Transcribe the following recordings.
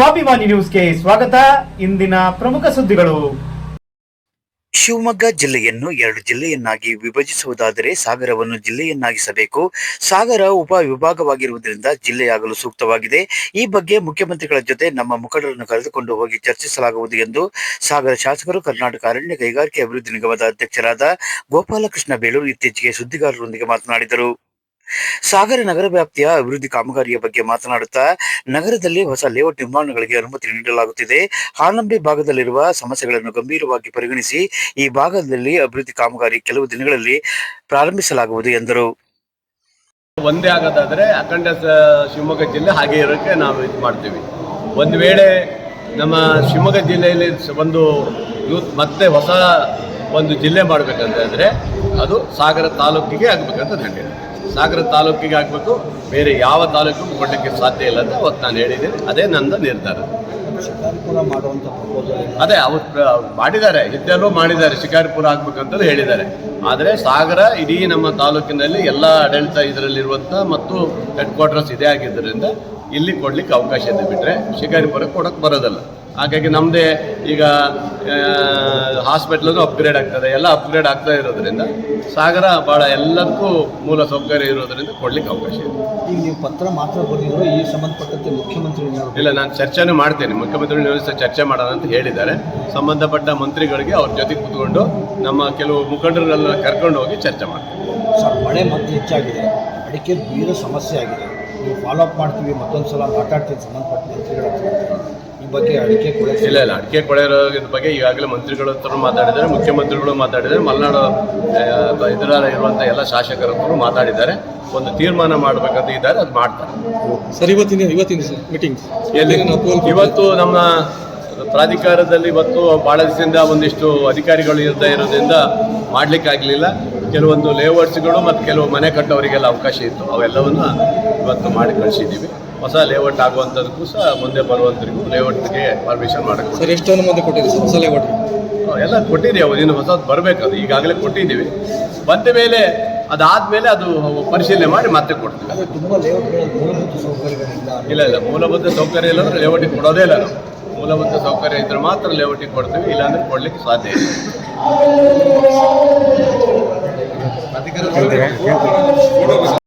ಸ್ವಾಭಿಮಾನಿ ನ್ಯೂಸ್ಗೆ ಸ್ವಾಗತ. ಇಂದಿನ ಪ್ರಮುಖ ಸುದ್ದಿಗಳು. ಶಿವಮೊಗ್ಗ ಜಿಲ್ಲೆಯನ್ನು ಎರಡು ಜಿಲ್ಲೆಯನ್ನಾಗಿ ವಿಭಜಿಸುವುದಾದರೆ ಸಾಗರವನ್ನು ಜಿಲ್ಲೆಯನ್ನಾಗಿಸಬೇಕು. ಸಾಗರ ಉಪ ವಿಭಾಗವಾಗಿರುವುದರಿಂದ ಜಿಲ್ಲೆಯಾಗಲು ಸೂಕ್ತವಾಗಿದೆ. ಈ ಬಗ್ಗೆ ಮುಖ್ಯಮಂತ್ರಿಗಳ ಜೊತೆ ನಮ್ಮ ಮುಖಂಡರನ್ನು ಕರೆದುಕೊಂಡು ಹೋಗಿ ಚರ್ಚಿಸಲಾಗುವುದು ಎಂದು ಸಾಗರ ಶಾಸಕರು, ಕರ್ನಾಟಕ ಅರಣ್ಯ ಕೈಗಾರಿಕೆ ಅಭಿವೃದ್ಧಿ ನಿಗಮದ ಅಧ್ಯಕ್ಷರಾದ ಗೋಪಾಲಕೃಷ್ಣ ಬೇಲೂರು ಇತ್ತೀಚೆಗೆ ಸುದ್ದಿಗಾರರೊಂದಿಗೆ ಮಾತನಾಡಿದರು. ಸಾಗರ ನಗರ ವ್ಯಾಪ್ತಿಯ ಅಭಿವೃದ್ಧಿ ಕಾಮಗಾರಿಯ ಬಗ್ಗೆ ಮಾತನಾಡುತ್ತಾ ನಗರದಲ್ಲಿ ಹೊಸ ಲೇಔಟ್ ನಿರ್ಮಾಣಗಳಿಗೆ ಅನುಮತಿ ನೀಡಲಾಗುತ್ತಿದೆ. ಹಾನಂಬೆ ಭಾಗದಲ್ಲಿರುವ ಸಮಸ್ಯೆಗಳನ್ನು ಗಂಭೀರವಾಗಿ ಪರಿಗಣಿಸಿ ಈ ಭಾಗದಲ್ಲಿ ಅಭಿವೃದ್ಧಿ ಕಾಮಗಾರಿ ಕೆಲವು ದಿನಗಳಲ್ಲಿ ಪ್ರಾರಂಭಿಸಲಾಗುವುದು ಎಂದರು. ಒಂದೇ ಆಗೋದಾದರೆ ಅಖಂಡ ಶಿವಮೊಗ್ಗ ಜಿಲ್ಲೆ ಹಾಗೆ ಇರೋಕ್ಕೆ ನಾವು ಇದು ಮಾಡ್ತೀವಿ. ಒಂದು ವೇಳೆ ನಮ್ಮ ಶಿವಮೊಗ್ಗ ಜಿಲ್ಲೆಯಲ್ಲಿ ಒಂದು ಮತ್ತೆ ಹೊಸ ಒಂದು ಜಿಲ್ಲೆ ಮಾಡಬೇಕಂತಂದರೆ ಅದು ಸಾಗರ ತಾಲೂಕಿಗೆ ಆಗಬೇಕಂತ ನನಗೆ ಸಾಗರ ತಾಲೂಕಿಗೆ ಆಗಬೇಕು. ಬೇರೆ ಯಾವ ತಾಲೂಕು ಕೊಡಲಿಕ್ಕೆ ಸಾಧ್ಯ ಇಲ್ಲ ಅಂತ ಅವತ್ತು ನಾನು ಹೇಳಿದ್ದೀನಿ. ಅದೇ ನನ್ನ ನಿರ್ಧಾರ. ಅದೇ ಅವ್ರು ಮಾಡಿದ್ದಾರೆ. ಇದ್ದಲ್ಲೂ ಮಾಡಿದ್ದಾರೆ. ಶಿಕಾರಿಪುರ ಆಗ್ಬೇಕಂತಲೂ ಹೇಳಿದ್ದಾರೆ. ಆದರೆ ಸಾಗರ ಇಡೀ ನಮ್ಮ ತಾಲೂಕಿನಲ್ಲಿ ಎಲ್ಲ ಆಡಳಿತ ಇದರಲ್ಲಿರುವಂಥ ಮತ್ತು ಹೆಡ್ ಕ್ವಾರ್ಟರ್ಸ್ ಇದೇ ಆಗಿದ್ದರಿಂದ ಇಲ್ಲಿ ಕೊಡ್ಲಿಕ್ಕೆ ಅವಕಾಶ ಇದೆ ಬಿಟ್ಟರೆ ಶಿಕಾರಿಪುರಕ್ಕೆ ಕೊಡೋಕ್ಕೆ ಬರೋದಲ್ಲ. ಹಾಗಾಗಿ ನಮ್ಮದೇ ಈಗ ಹಾಸ್ಪಿಟ್ಲೂ ಅಪ್ಗ್ರೇಡ್ ಆಗ್ತದೆ. ಎಲ್ಲ ಅಪ್ಗ್ರೇಡ್ ಆಗ್ತಾ ಇರೋದ್ರಿಂದ ಸಾಗರ ಭಾಳ ಎಲ್ಲದಕ್ಕೂ ಮೂಲ ಸೌಕರ್ಯ ಇರೋದ್ರಿಂದ ಕೊಡ್ಲಿಕ್ಕೆ ಅವಕಾಶ ಇದೆ ಈಗ ನೀವು ಪತ್ರ ಮಾತ್ರ ಬರೆದಿದ್ರು ಈ ಸಂಬಂಧಪಟ್ಟಂತೆ ಮುಖ್ಯಮಂತ್ರಿ ಇಲ್ಲ ನಾನು ಚರ್ಚೆನೂ ಮಾಡ್ತೇನೆ. ಮುಖ್ಯಮಂತ್ರಿ ನಿವೃತ್ತ ಚರ್ಚೆ ಮಾಡೋಣ ಅಂತ ಹೇಳಿದ್ದಾರೆ. ಸಂಬಂಧಪಟ್ಟ ಮಂತ್ರಿಗಳಿಗೆ ಅವ್ರ ಜೊತೆ ಕೂತ್ಕೊಂಡು ನಮ್ಮ ಕೆಲವು ಮುಖಂಡರನ್ನೆಲ್ಲ ಕರ್ಕೊಂಡು ಹೋಗಿ ಚರ್ಚೆ ಮಾಡ್ತೀವಿ ಸರ್ ಮಳೆ ಮತ್ತೆ ಹೆಚ್ಚಾಗಿದೆ. ಅಡಿಕೆ ಬೀರೋ ಸಮಸ್ಯೆ ಆಗಿದೆ. ನೀವು ಫಾಲೋ ಅಪ್ ಮಾಡ್ತೀವಿ ಮತ್ತೊಂದು ಸಲ ಮಾತಾಡ್ತೀವಿ ಸಂಬಂಧಪಟ್ಟ ಮಂತ್ರಿಗಳ ಬಗ್ಗೆ ಅಡಿಕೆ ಕೊಳೆ ಇಲ್ಲ ಇಲ್ಲ ಅಡಿಕೆ ಕೊಳೆ ರೋಗದ ಬಗ್ಗೆ ಈಗಾಗಲೇ ಮಂತ್ರಿಗಳ ಹತ್ರ ಮಾತಾಡಿದ್ದಾರೆ ಮುಖ್ಯಮಂತ್ರಿಗಳು ಮಾತಾಡಿದ್ದಾರೆ ಮಲೆನಾಡು ಇದರ ಇರುವಂಥ ಎಲ್ಲ ಶಾಸಕರ ಹತ್ರ ಮಾತಾಡಿದ್ದಾರೆ. ಒಂದು ತೀರ್ಮಾನ ಮಾಡಬೇಕಂತ ಇದ್ದಾರೆ ಅದು ಮಾಡ್ತಾರೆ. ಸರ್ ಇವತ್ತಿನ ಇವತ್ತಿನ ಸರ್ ಮೀಟಿಂಗ್ ಎಲ್ಲಿ? ಇವತ್ತು ನಮ್ಮ ಪ್ರಾಧಿಕಾರದಲ್ಲಿ ಇವತ್ತು ಬಹಳ ದಿವಸದಿಂದ ಒಂದಿಷ್ಟು ಅಧಿಕಾರಿಗಳು ಇರ್ತಾ ಇರೋದ್ರಿಂದ ಮಾಡಲಿಕ್ಕಾಗಲಿಲ್ಲ ಕೆಲವೊಂದು ಲೇವರ್ಸ್ಗಳು ಮತ್ತು ಕೆಲವು ಮನೆ ಕಟ್ಟೋರಿಗೆಲ್ಲ ಅವಕಾಶ ಇತ್ತು. ಅವೆಲ್ಲವನ್ನು ಇವತ್ತು ಮಾಡಿ ಕಳಿಸಿದ್ದೀವಿ. ಹೊಸ ಲೇಔಟ್ ಆಗುವಂಥದ್ದಕ್ಕೂ ಸಹ ಮುಂದೆ ಬರುವಂಥರಿಗೂ ಲೇಔಟ್ಗೆ ಪರ್ಮಿಷನ್ ಮಾಡಬೇಕು ಸರ್ ಎಷ್ಟೊಂದು ಮುಂದೆ ಕೊಟ್ಟಿದ್ದೀವಿ ಸರ್ ಹೊಸ ಲೇಔಟ್ ಎಲ್ಲ ಕೊಟ್ಟಿದ್ದೀವಿ ಇನ್ನು ಹೊಸದು ಬರಬೇಕು ಅದು. ಈಗಾಗಲೇ ಕೊಟ್ಟಿದ್ದೀವಿ. ಬಂದ ಮೇಲೆ ಅದಾದಮೇಲೆ ಅದು ಪರಿಶೀಲನೆ ಮಾಡಿ ಮತ್ತೆ ಕೊಡ್ತೀವಿ. ಇಲ್ಲ ಇಲ್ಲ ಮೂಲಭೂತ ಸೌಕರ್ಯ ಇಲ್ಲ ಅಂದ್ರೆ ಲೇಔಟಿಗೆ ಕೊಡೋದೇ ಇಲ್ಲ ನಾವು. ಮೂಲಭೂತ ಸೌಕರ್ಯ ಇದ್ದರೆ ಮಾತ್ರ ಲೇಔಟಿಗೆ ಕೊಡ್ತೀವಿ ಇಲ್ಲಾಂದರೆ ಕೊಡ್ಲಿಕ್ಕೆ ಸಾಧ್ಯ ಇಲ್ಲ.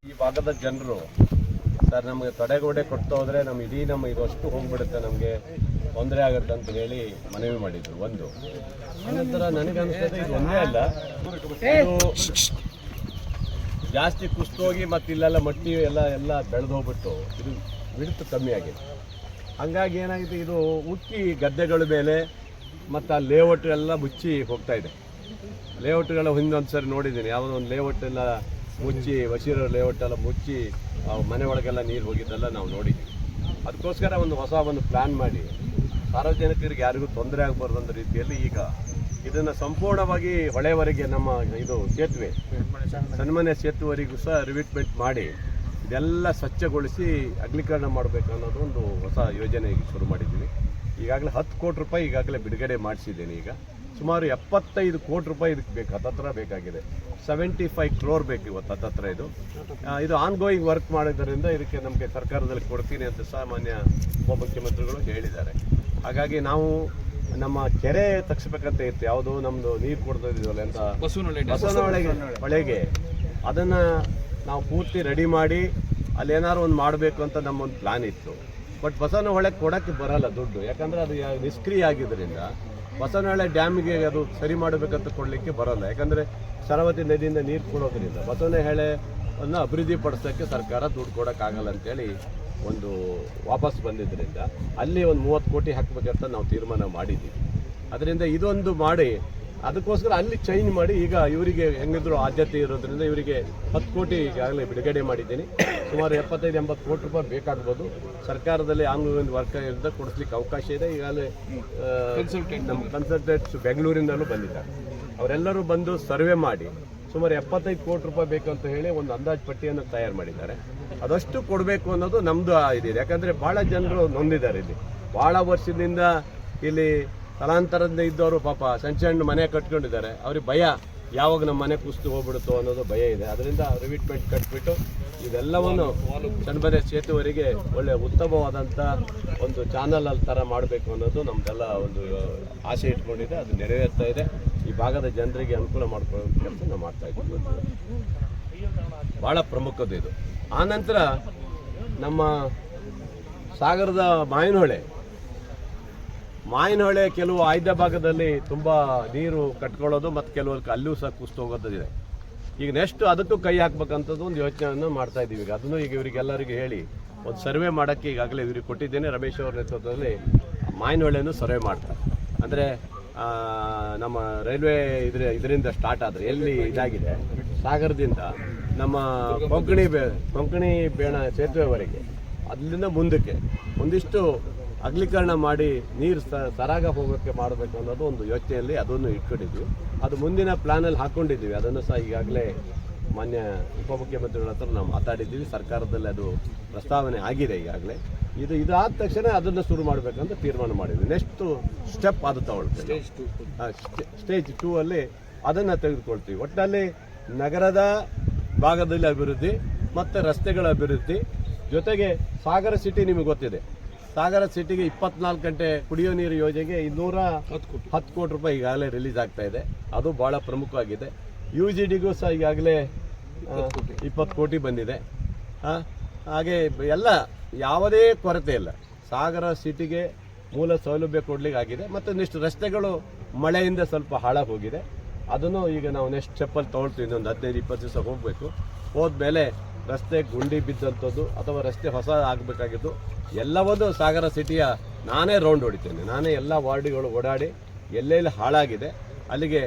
ಈ ಭಾಗದ ಜನರು ಸರ್, ನಮಗೆ ತಡೆಗೋಡೆ ಕೊಡ್ತಾ ಹೋದ್ರೆ ನಮ್ಮ ಇಡೀ ನಮ್ಮ ಇದಷ್ಟು ಹೋಗ್ಬಿಡುತ್ತೆ, ನಮಗೆ ತೊಂದರೆ ಆಗುತ್ತೆ ಅಂತ ಹೇಳಿ ಮನವಿ ಮಾಡಿದ್ರು, ಒಂದು. ಅನಂತರ ನನಗೆ ಅನಿಸ್ತದೆ ಇದು ಒಂದೇ ಅಲ್ಲ ಜಾಸ್ತಿ ಕುಸ್ತೋಗಿ ಮತ್ತು ಇಲ್ಲೆಲ್ಲ ಮಟ್ಟಿ ಎಲ್ಲ ಎಲ್ಲ ಬೆಳೆದು ಹೋಗ್ಬಿಟ್ಟು ಇದು ಬಿಡುತ್ತು ಕಮ್ಮಿ ಆಗಿದೆ. ಹಂಗಾಗಿ ಏನಾಗಿದೆ, ಇದು ಉಕ್ಕಿ ಗದ್ದೆಗಳ ಮೇಲೆ ಮತ್ತು ಆ ಲೇಔಟ್ ಎಲ್ಲ ಮುಚ್ಚಿ ಹೋಗ್ತಾ ಇದೆ. ಲೇಔಟ್ಗಳ ಹಿಂದೊಂದು ಸರಿ ನೋಡಿದ್ದೀನಿ, ಯಾವುದೋ ಒಂದು ಲೇಔಟ್ ಎಲ್ಲ ಮುಚ್ಚಿ, ವಶೀರ ಲೇಔಟ್ ಎಲ್ಲ ಮುಚ್ಚಿ ಮನೆ ಒಳಗೆಲ್ಲ ನೀರು ಹೋಗಿದ್ದೆಲ್ಲ ನಾವು ನೋಡಿದ್ದೀವಿ ಅದಕ್ಕೋಸ್ಕರ ಒಂದು ಹೊಸ ಒಂದು ಪ್ಲ್ಯಾನ್ ಮಾಡಿ. ಸಾರ್ವಜನಿಕರಿಗೆ ಯಾರಿಗೂ ತೊಂದರೆ ಆಗಬಾರ್ದು ಅನ್ನೋ ರೀತಿಯಲ್ಲಿ ಈಗ ಇದನ್ನು ಸಂಪೂರ್ಣವಾಗಿ ಹೊಳೆವರೆಗೆ ನಮ್ಮ ಇದು ಸೇತುವೆ, ಸನ್ಮಾನ್ಯ ಸೇತುವರೆಗೂ ಸಹ ರಿವಿಟ್ಮೆಂಟ್ ಮಾಡಿ, ಇದೆಲ್ಲ ಸ್ವಚ್ಛಗೊಳಿಸಿ ಅಗ್ಲೀಕರಣ ಮಾಡಬೇಕು ಅನ್ನೋದು ಒಂದು ಹೊಸ ಯೋಜನೆ ಶುರು ಮಾಡಿದ್ದೀವಿ ಈಗಾಗಲೇ ಹತ್ತು ಕೋಟಿ ರೂಪಾಯಿ ಈಗಾಗಲೇ ಬಿಡುಗಡೆ ಮಾಡಿಸಿದ್ದೇನೆ ಈಗ. ಸುಮಾರು ಎಪ್ಪತ್ತೈದು ಕೋಟಿ ರೂಪಾಯಿ ಇದಕ್ಕೆ ಬೇಕು. ಹತ್ತತ್ರ ಬೇಕಾಗಿದೆ. ಸೆವೆಂಟಿ ಫೈವ್ ಕ್ರೋರ್ ಬೇಕು ಇವತ್ತು ಹತ್ತತ್ರ ಇದು. ಇದು ಆನ್ ಗೋಯಿಂಗ್ ವರ್ಕ್ ಮಾಡೋದರಿಂದ ಇದಕ್ಕೆ ನಮಗೆ ಸರ್ಕಾರದಲ್ಲಿ ಕೊಡ್ತೀನಿ ಅಂತ ಸಾಮಾನ್ಯ ಉಪಮುಖ್ಯಮಂತ್ರಿಗಳು ಹೇಳಿದ್ದಾರೆ. ಹಾಗಾಗಿ ನಾವು ನಮ್ಮ ಕೆರೆ ತಗ್ಸ್ಬೇಕಂತ ಇತ್ತು. ಯಾವುದು ನಮ್ಮದು ನೀರು ಕೊಡ್ತಾಯಿದ್ದೀವಲ್ಲ ಅಂತ ಬಸವನಹೊಳೆಗೆ ಹೊಳೆಗೆ ಅದನ್ನು ನಾವು ಪೂರ್ತಿ ರೆಡಿ ಮಾಡಿ ಅಲ್ಲೇನಾದ್ರು ಒಂದು ಮಾಡಬೇಕು ಅಂತ ನಮ್ಮೊಂದು ಪ್ಲಾನ್ ಇತ್ತು. ಬಟ್ ಬಸವನಹೊಳೆ ಕೊಡೋಕ್ಕೆ ಬರಲ್ಲ ದುಡ್ಡು. ಯಾಕಂದರೆ ಅದು ಯಾ- ನಿಷ್ಕ್ರಿಯ ಆಗಿದ್ದರಿಂದ ಬಸವನಹೊಳೆ ಡ್ಯಾಮಿಗೆ ಅದು ಸರಿ ಮಾಡಬೇಕಂತ ಕೊಡಲಿಕ್ಕೆ ಬರಲ್ಲ. ಯಾಕಂದರೆ ಶರಾವತಿ ನದಿಯಿಂದ ನೀರು ಕೊಡೋದ್ರಿಂದ ಬಸವನಹೊಳೆ ಅನ್ನು ಅಭಿವೃದ್ಧಿ ಪಡಿಸೋಕ್ಕೆ ಸರ್ಕಾರ ದುಡ್ಡು ಕೊಡೋಕ್ಕಾಗಲ್ಲ ಅಂತೇಳಿ ಒಂದು ವಾಪಸ್ ಬಂದಿದ್ದರಿಂದ ಅಲ್ಲಿ ಒಂದು ಮೂವತ್ತು ಕೋಟಿ ಹಾಕಬೇಕಂತ ನಾವು ತೀರ್ಮಾನ ಮಾಡಿದ್ದೀವಿ. ಅದರಿಂದ ಇದೊಂದು ಮಾಡಿ ಅದಕ್ಕೋಸ್ಕರ ಅಲ್ಲಿ ಚೇಂಜ್ ಮಾಡಿ ಈಗ ಇವರಿಗೆ ಹೆಂಗಿದ್ರು ಆದ್ಯತೆ ಇರೋದ್ರಿಂದ ಇವರಿಗೆ ಹತ್ತು ಕೋಟಿ ಈಗಾಗಲೇ ಬಿಡುಗಡೆ ಮಾಡಿದ್ದೀನಿ. ಸುಮಾರು ಎಪ್ಪತ್ತೈದು ಎಂಬತ್ತು ಕೋಟಿ ರೂಪಾಯಿ ಬೇಕಾಗ್ಬೋದು. ಸರ್ಕಾರದಲ್ಲಿ ಆನ್ಲೈನ್ ವರ್ಕ್ ಇರೋದ್ರಿಂದ ಕೊಡಿಸ್ಲಿಕ್ಕೆ ಅವಕಾಶ ಇದೆ. ಈಗಾಗಲೇ ನಮ್ಮ ಕನ್ಸಲ್ಟೆಂಟ್ಸ್ ಬೆಂಗಳೂರಿಂದಲೂ ಬಂದಿದ್ದಾರೆ. ಅವರೆಲ್ಲರೂ ಬಂದು ಸರ್ವೆ ಮಾಡಿ ಸುಮಾರು ಎಪ್ಪತ್ತೈದು ಕೋಟಿ ರೂಪಾಯಿ ಬೇಕು ಅಂತ ಹೇಳಿ ಒಂದು ಅಂದಾಜು ಪಟ್ಟಿಯನ್ನು ತಯಾರು ಮಾಡಿದ್ದಾರೆ. ಅದಷ್ಟು ಕೊಡಬೇಕು ಅನ್ನೋದು ನಮ್ಮದು ಇದಿದೆ. ಯಾಕಂದರೆ ಭಾಳ ಜನರು ನೊಂದಿದ್ದಾರೆ ಇಲ್ಲಿ. ಭಾಳ ವರ್ಷದಿಂದ ಇಲ್ಲಿ ತಲಾಂತರದಿಂದ ಇದ್ದವರು ಪಾಪ ಸಣ್ಣ ಸಣ್ಣ ಮನೆ ಕಟ್ಕೊಂಡಿದ್ದಾರೆ. ಅವ್ರಿಗೆ ಭಯ, ಯಾವಾಗ ನಮ್ಮ ಮನೆ ಕುಸಿದು ಹೋಗ್ಬಿಡುತ್ತೋ ಅನ್ನೋದು ಭಯ ಇದೆ. ಅದರಿಂದ ರಿವಿಟ್ಮೆಂಟ್ ಕಟ್ಬಿಟ್ಟು ಇದೆಲ್ಲವನ್ನು ಚನ್ನಬರೆ ಸೇತುವರಿಗೆ ಒಳ್ಳೆ ಉತ್ತಮವಾದಂಥ ಒಂದು ಚಾನಲ್ ಅಲ್ಲಿ ಥರ ಮಾಡಬೇಕು ಅನ್ನೋದು ನಮ್ದೆಲ್ಲ ಒಂದು ಆಸೆ ಇಟ್ಕೊಂಡಿದೆ. ಅದು ನೆರವೇರ್ತಾ ಇದೆ. ಈ ಭಾಗದ ಜನರಿಗೆ ಅನುಕೂಲ ಮಾಡ್ಕೊಳ್ಳೋ ಕೆಲಸ ನಾವು ಮಾಡ್ತಾ ಇದ್ದೀವಿ ಭಾಳ ಪ್ರಮುಖದ್ದು ಇದು. ಆನಂತರ ನಮ್ಮ ಸಾಗರದ ಮಾವಿನಹೊಳೆ. ಮಾವಿನಹೊಳೆ ಕೆಲವು ಆಯ್ದ ಭಾಗದಲ್ಲಿ ತುಂಬ ನೀರು ಕಟ್ಕೊಳ್ಳೋದು ಮತ್ತು ಕೆಲವರು ಅಲ್ಲೂ ಸಹ ಕುಸ್ತು ಹೋಗೋದಿದೆ ಈಗ ನೆಕ್ಸ್ಟ್ ಅದಕ್ಕೂ ಕೈ ಹಾಕ್ಬೇಕಂಥದ್ದು ಒಂದು ಯೋಚನೆಯನ್ನು ಮಾಡ್ತಾ ಇದ್ದೀವಿ. ಈಗ ಅದನ್ನು ಈಗ ಇವರಿಗೆಲ್ಲರಿಗೂ ಹೇಳಿ, ಒಂದು ಸರ್ವೆ ಮಾಡೋಕ್ಕೆ ಈಗಾಗಲೇ ಇವ್ರಿಗೆ ಕೊಟ್ಟಿದ್ದೇನೆ. ರಮೇಶ್ ಅವ್ರ ನೇತೃತ್ವದಲ್ಲಿ ಮಾವಿನಹೊಳೆಯನ್ನು ಸರ್ವೆ ಮಾಡ್ತಾರೆ. ಅಂದರೆ ನಮ್ಮ ರೈಲ್ವೆ ಇದ್ರ ಇದರಿಂದ ಸ್ಟಾರ್ಟ್ ಆದರೆ ಎಲ್ಲಿ ಇದಾಗಿದೆ? ಸಾಗರದಿಂದ ನಮ್ಮ ಕೊಂಕಣಿ ಬೇ ಕೊಂಕಣಿ ಬೇಣ ಸೇತುವೆವರೆಗೆ, ಅಲ್ಲಿಂದ ಮುಂದಕ್ಕೆ ಒಂದಿಷ್ಟು ಅಗಲೀಕರಣ ಮಾಡಿ ನೀರು ಸ- ಸರಾಗ ಹೋಗೋಕ್ಕೆ ಮಾಡಬೇಕು ಅನ್ನೋದು ಒಂದು ಯೋಚನೆಯಲ್ಲಿ ಅದನ್ನು ಇಟ್ಕೊಂಡಿದ್ವಿ. ಅದು ಮುಂದಿನ ಪ್ಲಾನಲ್ಲಿ ಹಾಕ್ಕೊಂಡಿದ್ದೀವಿ ಅದನ್ನು ಸಹ ಈಗಾಗಲೇ ಮಾನ್ಯ ಉಪಮುಖ್ಯಮಂತ್ರಿಗಳ ಹತ್ರ ನಾವು ಮಾತಾಡಿದ್ದೀವಿ. ಸರ್ಕಾರದಲ್ಲಿ ಅದು ಪ್ರಸ್ತಾವನೆ ಆಗಿದೆ ಈಗಾಗಲೇ. ಇದು ಇದಾದ ತಕ್ಷಣ ಅದನ್ನು ಶುರು ಮಾಡಬೇಕಂತ ತೀರ್ಮಾನ ಮಾಡಿದ್ವಿ. ನೆಕ್ಸ್ಟ್ ಸ್ಟೆಪ್ ಅದು ತಗೊಳ್ತೀವಿ ಸ್ಟೇಜ್ ಟೂ ಅಲ್ಲಿ ಅದನ್ನು ತೆಗೆದುಕೊಳ್ತೀವಿ. ಒಟ್ಟಿನಲ್ಲಿ ನಗರದ ಭಾಗದಲ್ಲಿ ಅಭಿವೃದ್ಧಿ ಮತ್ತು ರಸ್ತೆಗಳ ಅಭಿವೃದ್ಧಿ ಜೊತೆಗೆ ಸಾಗರ ಸಿಟಿ ನಿಮಗೆ ಗೊತ್ತಿದೆ. ಸಾಗರ ಸಿಟಿಗೆ ಇಪ್ಪತ್ನಾಲ್ಕು ಗಂಟೆ ಕುಡಿಯೋ ನೀರು ಯೋಜನೆಗೆ ಇನ್ನೂರ ಹತ್ತು ಕೋಟಿ. ರೂಪಾಯಿ ಈಗಾಗಲೇ ರಿಲೀಸ್ ಆಗ್ತಾ ಇದೆ. ಅದು ಭಾಳ ಪ್ರಮುಖವಾಗಿದೆ. ಯು ಜಿ ಡಿಗೂ ಸಹ ಈಗಾಗಲೇ ಇಪ್ಪತ್ತು ಕೋಟಿ. ಬಂದಿದೆ. ಹಾಗೆ ಎಲ್ಲ ಯಾವುದೇ ಕೊರತೆ ಇಲ್ಲ. ಸಾಗರ ಸಿಟಿಗೆ ಮೂಲ ಸೌಲಭ್ಯ ಕೊಡ್ಲಿಕ್ಕೆ ಆಗಿದೆ. ಮತ್ತು ನೆಕ್ಸ್ಟ್ ರಸ್ತೆಗಳು ಮಳೆಯಿಂದ ಸ್ವಲ್ಪ ಹಾಳಾಗಿ ಹೋಗಿದೆ ಅದನ್ನು ಈಗ ನಾವು ನೆಕ್ಸ್ಟ್ ಸ್ಟೆಪ್ಪಲ್ಲಿ ತೊಗೊಳ್ತೀವಿ. ಇನ್ನೊಂದು ಹದಿನೈದು ಇಪ್ಪತ್ತು ದಿವಸ ಹೋಗಬೇಕು. ಹೋದ್ಮೇಲೆ ರಸ್ತೆ ಗುಂಡಿ ಬಿದ್ದಂಥದ್ದು ಅಥವಾ ರಸ್ತೆ ಹೊಸ ಆಗಬೇಕಾಗಿದ್ದು ಎಲ್ಲವನ್ನೂ ಸಾಗರ ಸಿಟಿಯ ನಾನೇ ರೌಂಡ್ ಹೊಡಿತೇನೆ. ನಾನೇ ಎಲ್ಲ ವಾರ್ಡ್ಗಳು ಓಡಾಡಿ ಎಲ್ಲೆಲ್ಲಿ ಹಾಳಾಗಿದೆ, ಅಲ್ಲಿಗೆ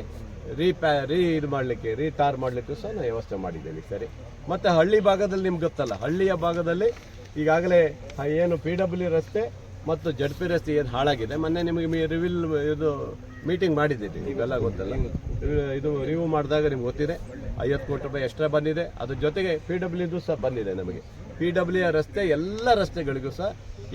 ರೀಪ್ಯಾ ರೀ ಇದು ಮಾಡಲಿಕ್ಕೆ ರೀಟಾರ್ ಮಾಡಲಿಕ್ಕೂ ಸಹ ನಾನು ವ್ಯವಸ್ಥೆ ಮಾಡಿದ್ದೇನೆ. ಸರಿ. ಮತ್ತು ಹಳ್ಳಿ ಭಾಗದಲ್ಲಿ ನಿಮ್ಗೆ ಗೊತ್ತಲ್ಲ, ಹಳ್ಳಿಯ ಭಾಗದಲ್ಲಿ ಈಗಾಗಲೇ ಏನು ಪಿ ಡಬ್ಲ್ಯೂ ರಸ್ತೆ ಮತ್ತು ಜಡ್ ಪಿ ರಸ್ತೆ ಏನು ಹಾಳಾಗಿದೆ. ಮೊನ್ನೆ ನಿಮಗೆ ರಿವ್ಯೂ ಇದು ಮೀಟಿಂಗ್ ಮಾಡಿದ್ದೀನಿ ನೀವೆಲ್ಲ ಗೊತ್ತಲ್ಲ. ಇದು ರಿವ್ಯೂ ಮಾಡಿದಾಗ ನಿಮ್ಗೆ ಗೊತ್ತಿದೆ. ಐವತ್ತು ಕೋಟಿ ರೂಪಾಯಿ ಎಕ್ಸ್ಟ್ರಾ ಬಂದಿದೆ. ಅದ್ರ ಜೊತೆಗೆ ಪಿ ಡಬ್ಲ್ಯೂದು ಸಹ ಬಂದಿದೆ ನಮಗೆ. ಪಿ ಡಬ್ಲ್ಯೂ ರಸ್ತೆ, ಎಲ್ಲ ರಸ್ತೆಗಳಿಗೂ ಸಹ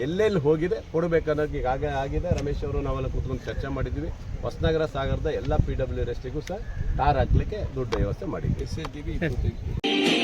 ಎಲ್ಲೆಲ್ಲಿ ಹೋಗಿದೆ ಕೊಡಬೇಕನ್ನೋದು ಈಗಾಗ ಆಗಿದೆ. ರಮೇಶ್ ಅವರು ನಾವೆಲ್ಲ ಕೂತ್ಕೊಂಡು ಚರ್ಚೆ ಮಾಡಿದ್ವಿ. ಹೊಸನಗರ ಸಾಗರದ ಎಲ್ಲ ಪಿ ಡಬ್ಲ್ಯೂ ರಸ್ತೆಗೂ ಸಹ ಟಾರ್ ಹಾಕ್ಲಿಕ್ಕೆ ದುಡ್ಡು ವ್ಯವಸ್ಥೆ ಮಾಡಿದ್ವಿ.